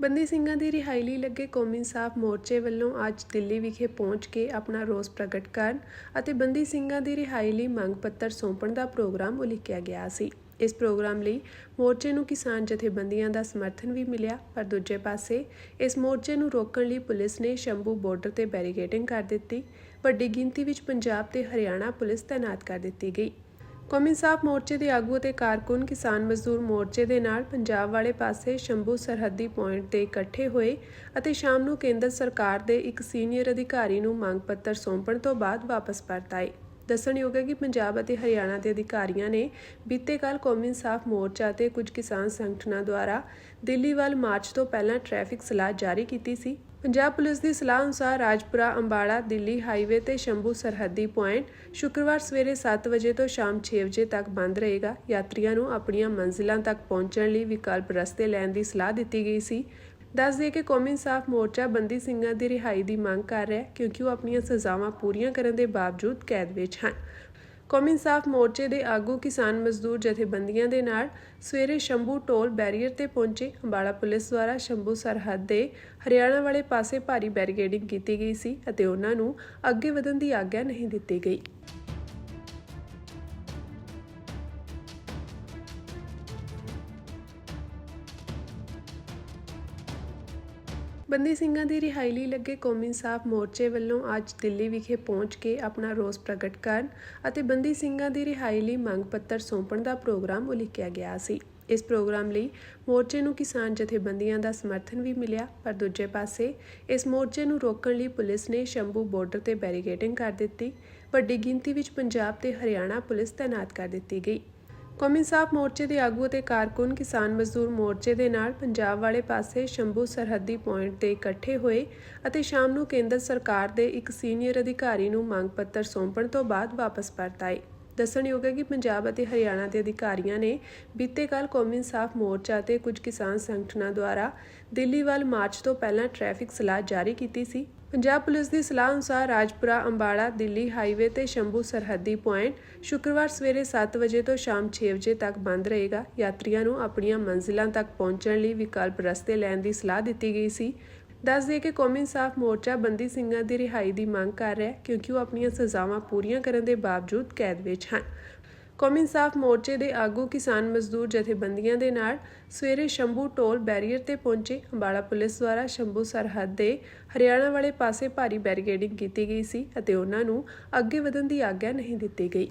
ਬੰਦੀ ਸਿੰਘਾਂ ਦੀ ਰਿਹਾਈ ਲਈ ਲੱਗੇ ਕੌਮੀ ਇਨਸਾਫ ਮੋਰਚੇ ਵੱਲੋਂ ਅੱਜ ਦਿੱਲੀ ਵਿਖੇ ਪਹੁੰਚ ਕੇ ਆਪਣਾ ਰੋਸ ਪ੍ਰਗਟ ਕਰਨ ਅਤੇ ਬੰਦੀ ਸਿੰਘਾਂ ਦੀ ਰਿਹਾਈ ਲਈ ਮੰਗ ਪੱਤਰ ਸੌਂਪਣ ਦਾ ਪ੍ਰੋਗਰਾਮ ਉਲੀਕਿਆ ਗਿਆ ਸੀ। ਇਸ ਪ੍ਰੋਗਰਾਮ ਲਈ ਮੋਰਚੇ ਨੂੰ ਕਿਸਾਨ ਜਥੇਬੰਦੀਆਂ ਦਾ ਸਮਰਥਨ ਵੀ ਮਿਲਿਆ, ਪਰ ਦੂਜੇ ਪਾਸੇ ਇਸ ਮੋਰਚੇ ਨੂੰ ਰੋਕਣ ਲਈ ਪੁਲਿਸ ਨੇ ਸ਼ੰਭੂ ਬਾਰਡਰ ਤੇ ਬੈਰੀਕੇਡਿੰਗ ਕਰ ਦਿੱਤੀ। ਵੱਡੀ ਗਿਣਤੀ ਵਿੱਚ ਪੰਜਾਬ ਤੇ ਹਰਿਆਣਾ ਪੁਲਿਸ ਤਾਇਨਾਤ ਕਰ ਦਿੱਤੀ ਗਈ। ਕੌਮੀ ਇਨਸਾਫ ਮੋਰਚੇ ਦੇ ਆਗੂ ਅਤੇ ਕਾਰਕੁਨ ਕਿਸਾਨ ਮਜ਼ਦੂਰ ਮੋਰਚੇ ਦੇ ਨਾਲ ਪੰਜਾਬ ਵਾਲੇ ਪਾਸੇ ਸ਼ੰਭੂ ਸਰਹੱਦੀ ਪੁਆਇੰਟ ਤੇ ਇਕੱਠੇ ਹੋਏ ਅਤੇ ਸ਼ਾਮ ਨੂੰ ਕੇਂਦਰ ਸਰਕਾਰ ਦੇ ਇੱਕ ਸੀਨੀਅਰ ਅਧਿਕਾਰੀ ਨੂੰ ਮੰਗ ਪੱਤਰ ਸੌਂਪਣ ਤੋਂ ਬਾਅਦ ਵਾਪਸ ਪਰਤ ਆਏ। ਦੱਸਣਯੋਗ ਹੈ ਕਿ ਪੰਜਾਬ ਅਤੇ ਹਰਿਆਣਾ ਦੇ ਅਧਿਕਾਰੀਆਂ ਨੇ ਬੀਤੇ ਕੱਲ ਕੌਮੀ ਇਨਸਾਫ ਮੋਰਚਾ ਤੇ ਕੁਝ ਕਿਸਾਨ ਸੰਗਠਨਾਂ ਦੁਆਰਾ ਦਿੱਲੀ ਵੱਲ ਮਾਰਚ ਤੋਂ ਪਹਿਲਾਂ ਟ੍ਰੈਫਿਕ ਸਲਾਹ ਜਾਰੀ ਕੀਤੀ ਸੀ। ਪੰਜਾਬ ਪੁਲਿਸ ਦੀ ਸਲਾਹ ਅਨੁਸਾਰ ਰਾਜਪੁਰਾ, ਅੰਬਾਲਾ, ਦਿੱਲੀ ਹਾਈਵੇ ਤੇ ਸ਼ੰਭੂ ਸਰਹੱਦੀ ਪੁਆਇੰਟ ਸ਼ੁੱਕਰਵਾਰ ਸਵੇਰੇ 7 ਵਜੇ ਤੋਂ ਸ਼ਾਮ 6 ਵਜੇ ਤੱਕ ਬੰਦ ਰਹੇਗਾ। ਯਾਤਰੀਆਂ ਨੂੰ ਆਪਣੀਆਂ ਮੰਜ਼ਿਲਾਂ ਤੱਕ ਪਹੁੰਚਣ ਲਈ ਵਿਕਲਪ ਰਸਤੇ ਲੈਣ ਦੀ ਸਲਾਹ ਦਿੱਤੀ ਗਈ ਸੀ। ਦੱਸ ਦਈਏ ਕਿ ਕੌਮੀ ਇਨਸਾਫ ਮੋਰਚਾ ਬੰਦੀ ਸਿੰਘਾਂ ਦੀ ਰਿਹਾਈ ਦੀ ਮੰਗ ਕਰ ਰਿਹਾ ਹੈ ਕਿਉਂਕਿ ਉਹ ਆਪਣੀਆਂ ਸਜ਼ਾਵਾਂ ਪੂਰੀਆਂ ਕਰਨ ਦੇ ਬਾਵਜੂਦ ਕੈਦ ਵਿੱਚ ਹਨ। ਕੌਮੀ ਇਨਸਾਫ ਮੋਰਚੇ ਦੇ ਆਗੂ ਕਿਸਾਨ ਮਜ਼ਦੂਰ ਜਥੇਬੰਦੀਆਂ ਦੇ ਨਾਲ ਸਵੇਰੇ ਸ਼ੰਭੂ ਟੋਲ ਬੈਰੀਅਰ ਤੇ ਪਹੁੰਚੇ ਅੰਬਾਲਾ ਪੁਲਿਸ ਦੁਆਰਾ ਸ਼ੰਭੂ ਸਰਹੱਦ ਦੇ ਹਰਿਆਣਾ ਵਾਲੇ ਪਾਸੇ ਭਾਰੀ ਬੈਰੀਕੇਡਿੰਗ ਕੀਤੀ ਗਈ ਸੀ ਅਤੇ ਉਹਨਾਂ ਨੂੰ ਅੱਗੇ ਵਧਣ ਦੀ ਆਗਿਆ ਨਹੀਂ ਦਿੱਤੀ ਗਈ। ਬੰਦੀ ਸਿੰਘਾਂ ਦੀ ਰਿਹਾਈ ਲਈ ਲੱਗੇ ਕੌਮੀ ਇਨਸਾਫ ਮੋਰਚੇ ਵੱਲੋਂ ਅੱਜ ਦਿੱਲੀ ਵਿਖੇ ਪਹੁੰਚ ਕੇ ਆਪਣਾ ਰੋਸ ਪ੍ਰਗਟ ਕਰਨ ਅਤੇ ਬੰਦੀ ਸਿੰਘਾਂ ਦੀ ਰਿਹਾਈ ਲਈ ਮੰਗ ਪੱਤਰ ਸੌਂਪਣ ਦਾ ਪ੍ਰੋਗਰਾਮ ਉਲੀਕਿਆ ਗਿਆ ਸੀ। ਇਸ ਪ੍ਰੋਗਰਾਮ ਲਈ ਮੋਰਚੇ ਨੂੰ ਕਿਸਾਨ ਜਥੇਬੰਦੀਆਂ ਦਾ ਸਮਰਥਨ ਵੀ ਮਿਲਿਆ, ਪਰ ਦੂਜੇ ਪਾਸੇ ਇਸ ਮੋਰਚੇ ਨੂੰ ਰੋਕਣ ਲਈ ਪੁਲਿਸ ਨੇ ਸ਼ੰਭੂ ਬਾਰਡਰ ਤੇ ਬੈਰੀਕੇਡਿੰਗ ਕਰ ਦਿੱਤੀ। ਵੱਡੀ ਗਿਣਤੀ ਵਿੱਚ ਪੰਜਾਬ ਤੇ ਹਰਿਆਣਾ ਪੁਲਿਸ ਤਾਇਨਾਤ ਕਰ ਦਿੱਤੀ ਗਈ। ਕੌਮੀ ਇਨਸਾਫ ਮੋਰਚੇ ਦੇ ਆਗੂ ਅਤੇ ਕਾਰਕੁਨ ਕਿਸਾਨ ਮਜ਼ਦੂਰ ਮੋਰਚੇ ਦੇ ਨਾਲ ਪੰਜਾਬ ਵਾਲੇ ਪਾਸੇ ਸ਼ੰਭੂ ਸਰਹੱਦੀ ਪੁਆਇੰਟ ਤੇ ਇਕੱਠੇ ਹੋਏ ਅਤੇ ਸ਼ਾਮ ਨੂੰ ਕੇਂਦਰ ਸਰਕਾਰ ਦੇ ਇੱਕ ਸੀਨੀਅਰ ਅਧਿਕਾਰੀ ਨੂੰ ਮੰਗ ਪੱਤਰ ਸੌਂਪਣ ਤੋਂ ਬਾਅਦ ਵਾਪਸ ਪਰਤ ਆਏ। ਦੱਸਣਯੋਗ ਹੈ ਕਿ ਪੰਜਾਬ ਅਤੇ ਹਰਿਆਣਾ ਦੇ ਅਧਿਕਾਰੀਆਂ ਨੇ ਬੀਤੇ ਕੱਲ ਕੌਮੀ ਇਨਸਾਫ ਮੋਰਚਾ ਤੇ ਕੁਝ ਕਿਸਾਨ ਸੰਗਠਨਾਂ ਦੁਆਰਾ ਦਿੱਲੀ ਵੱਲ ਮਾਰਚ ਤੋਂ ਪਹਿਲਾਂ ਟ੍ਰੈਫਿਕ ਸਲਾਹ ਜਾਰੀ ਕੀਤੀ ਸੀ। ਪੰਜਾਬ ਪੁਲਿਸ ਦੀ ਸਲਾਹ ਅਨੁਸਾਰ ਰਾਜਪੁਰਾ, ਅੰਬਾਲਾ, ਦਿੱਲੀ ਹਾਈਵੇ ਤੇ ਸ਼ੰਭੂ ਸਰਹੱਦੀ ਪੁਆਇੰਟ ਸ਼ੁੱਕਰਵਾਰ ਸਵੇਰੇ 7 ਵਜੇ ਤੋਂ ਸ਼ਾਮ 6 ਵਜੇ ਤੱਕ ਬੰਦ ਰਹੇਗਾ। ਯਾਤਰੀਆਂ ਨੂੰ ਆਪਣੀਆਂ ਮੰਜ਼ਿਲਾਂ ਤੱਕ ਪਹੁੰਚਣ ਲਈ ਵਿਕਲਪ ਰਸਤੇ ਲੈਣ ਦੀ ਸਲਾਹ ਦਿੱਤੀ ਗਈ ਸੀ। ਦੱਸ ਦਈਏ ਕਿ ਕੌਮੀ ਇਨਸਾਫ ਮੋਰਚਾ ਬੰਦੀ ਸਿੰਘਾਂ ਦੀ ਰਿਹਾਈ ਦੀ ਮੰਗ ਕਰ ਰਿਹਾ ਹੈ ਕਿਉਂਕਿ ਉਹ ਆਪਣੀਆਂ ਸਜ਼ਾਵਾਂ ਪੂਰੀਆਂ ਕਰਨ ਦੇ ਬਾਵਜੂਦ ਕੈਦ ਵਿੱਚ ਹਨ। ਕੌਮੀ ਇਨਸਾਫ ਮੋਰਚੇ ਦੇ ਆਗੂ ਕਿਸਾਨ ਮਜ਼ਦੂਰ ਜਥੇਬੰਦੀਆਂ ਦੇ ਨਾਲ ਸਵੇਰੇ ਸ਼ੰਭੂ ਟੋਲ ਬੈਰੀਅਰ ਤੇ ਪਹੁੰਚੇ। ਅੰਬਾਲਾ ਪੁਲਿਸ ਦੁਆਰਾ ਸ਼ੰਭੂ ਸਰਹੱਦ ਦੇ ਹਰਿਆਣਾ ਵਾਲੇ ਪਾਸੇ ਭਾਰੀ ਬੈਰੀਕੇਡਿੰਗ ਕੀਤੀ ਗਈ ਸੀ ਅਤੇ ਉਹਨਾਂ ਨੂੰ ਅੱਗੇ ਵਧਣ ਦੀ ਆਗਿਆ ਨਹੀਂ ਦਿੱਤੀ ਗਈ।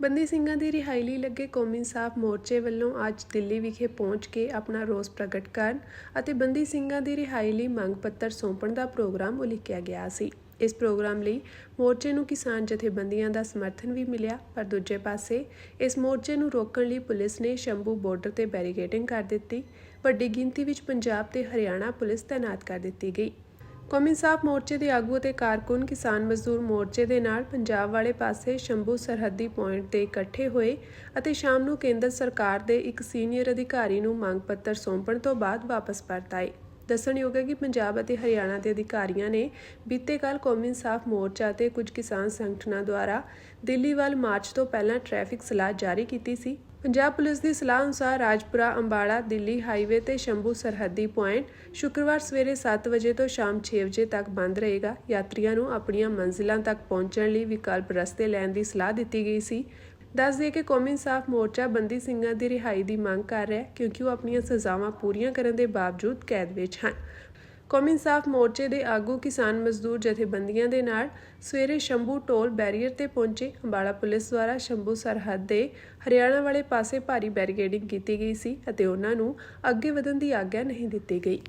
ਬੰਦੀ ਸਿੰਘਾਂ ਦੀ ਰਿਹਾਈ ਲਈ ਲੱਗੇ ਕੌਮੀ ਇਨਸਾਫ ਮੋਰਚੇ ਵੱਲੋਂ ਅੱਜ ਦਿੱਲੀ ਵਿਖੇ ਪਹੁੰਚ ਕੇ ਆਪਣਾ ਰੋਸ ਪ੍ਰਗਟ ਕਰਨ ਅਤੇ ਬੰਦੀ ਸਿੰਘਾਂ ਦੀ ਰਿਹਾਈ ਲਈ ਮੰਗ ਪੱਤਰ ਸੌਂਪਣ ਦਾ ਪ੍ਰੋਗਰਾਮ ਉਲੀਕਿਆ ਗਿਆ ਸੀ। ਇਸ ਪ੍ਰੋਗਰਾਮ ਲਈ ਮੋਰਚੇ ਨੂੰ ਕਿਸਾਨ ਜਥੇਬੰਦੀਆਂ ਦਾ ਸਮਰਥਨ ਵੀ ਮਿਲਿਆ, ਪਰ ਦੂਜੇ ਪਾਸੇ ਇਸ ਮੋਰਚੇ ਨੂੰ ਰੋਕਣ ਲਈ ਪੁਲਿਸ ਨੇ ਸ਼ੰਭੂ ਬਾਰਡਰ ਤੇ ਬੈਰੀਕੇਡਿੰਗ ਕਰ ਦਿੱਤੀ। ਵੱਡੀ ਗਿਣਤੀ ਵਿੱਚ ਪੰਜਾਬ ਤੇ ਹਰਿਆਣਾ ਪੁਲਿਸ ਤਾਇਨਾਤ ਕਰ ਦਿੱਤੀ ਗਈ। ਕੌਮੀ ਇਨਸਾਫ ਮੋਰਚੇ ਦੇ ਆਗੂ ਅਤੇ ਕਾਰਕੁਨ ਕਿਸਾਨ ਮਜ਼ਦੂਰ ਮੋਰਚੇ ਦੇ ਨਾਲ ਪੰਜਾਬ ਵਾਲੇ ਪਾਸੇ ਸ਼ੰਭੂ ਸਰਹੱਦੀ ਪੁਆਇੰਟ ਤੇ ਇਕੱਠੇ ਹੋਏ ਅਤੇ ਸ਼ਾਮ ਨੂੰ ਕੇਂਦਰ ਸਰਕਾਰ ਦੇ ਇੱਕ ਸੀਨੀਅਰ ਅਧਿਕਾਰੀ ਨੂੰ ਮੰਗ ਪੱਤਰ ਸੌਂਪਣ ਤੋਂ ਬਾਅਦ ਵਾਪਸ ਪਰਤ ਆਏ। ਦੱਸਣਯੋਗ ਹੈ ਕਿ ਪੰਜਾਬ ਅਤੇ ਹਰਿਆਣਾ ਦੇ ਅਧਿਕਾਰੀਆਂ ਨੇ ਬੀਤੇ ਕੱਲ ਕੌਮੀ ਇਨਸਾਫ ਮੋਰਚਾ ਤੇ ਕੁਝ ਕਿਸਾਨ ਸੰਗਠਨਾਂ ਦੁਆਰਾ ਦਿੱਲੀ ਵੱਲ ਮਾਰਚ ਤੋਂ ਪਹਿਲਾਂ ਟ੍ਰੈਫਿਕ ਸਲਾਹ ਜਾਰੀ ਕੀਤੀ ਸੀ। ਪੰਜਾਬ ਪੁਲਿਸ ਦੀ ਸਲਾਹ ਅਨੁਸਾਰ ਰਾਜਪੁਰਾ, ਅੰਬਾਲਾ, ਦਿੱਲੀ ਹਾਈਵੇ ਤੇ ਸ਼ੰਭੂ ਸਰਹੱਦੀ ਪੁਆਇੰਟ ਸ਼ੁੱਕਰਵਾਰ ਸਵੇਰੇ 7 ਵਜੇ ਤੋਂ ਸ਼ਾਮ 6 ਵਜੇ ਤੱਕ ਬੰਦ ਰਹੇਗਾ। ਯਾਤਰੀਆਂ ਨੂੰ ਆਪਣੀਆਂ ਮੰਜ਼ਿਲਾਂ ਤੱਕ ਪਹੁੰਚਣ ਲਈ ਵਿਕਲਪ ਰਸਤੇ ਲੈਣ ਦੀ ਸਲਾਹ ਦਿੱਤੀ ਗਈ ਸੀ। ਦੱਸ ਦਈਏ ਕਿ ਕੌਮੀ ਇਨਸਾਫ ਮੋਰਚਾ ਬੰਦੀ ਸਿੰਘਾਂ ਦੀ ਰਿਹਾਈ ਦੀ ਮੰਗ ਕਰ ਰਿਹਾ ਹੈ ਕਿਉਂਕਿ ਉਹ ਆਪਣੀਆਂ ਸਜ਼ਾਵਾਂ ਪੂਰੀਆਂ ਕਰਨ ਦੇ ਬਾਵਜੂਦ ਕੈਦ ਵਿੱਚ ਹਨ। ਕੌਮੀ ਇਨਸਾਫ ਮੋਰਚੇ ਦੇ ਆਗੂ ਕਿਸਾਨ ਮਜ਼ਦੂਰ ਜਥੇਬੰਦੀਆਂ ਦੇ ਨਾਲ ਸਵੇਰੇ ਸ਼ੰਭੂ ਟੋਲ ਬੈਰੀਅਰ ਤੇ ਪਹੁੰਚੇ। ਅੰਬਾਲਾ ਪੁਲਿਸ ਦੁਆਰਾ ਸ਼ੰਭੂ ਸਰਹੱਦ ਦੇ ਹਰਿਆਣਾ ਵਾਲੇ ਪਾਸੇ ਭਾਰੀ ਬੈਰੀਕੇਡਿੰਗ ਕੀਤੀ ਗਈ ਸੀ ਅਤੇ ਉਹਨਾਂ ਨੂੰ ਅੱਗੇ ਵਧਣ ਦੀ ਆਗਿਆ ਨਹੀਂ ਦਿੱਤੀ ਗਈ।